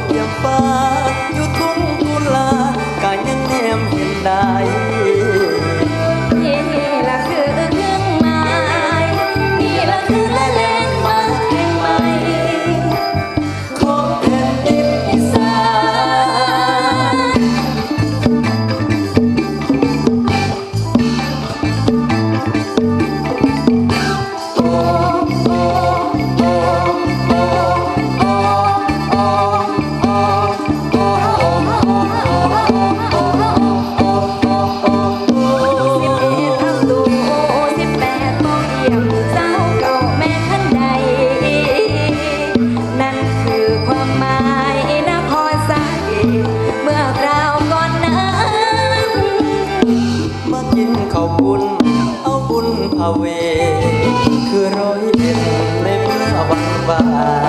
ดเกียมฟ้าอยู่ทุ่งกุลาก็ยังแนมเห็นได้ away. Kuroi, lemon, a bang.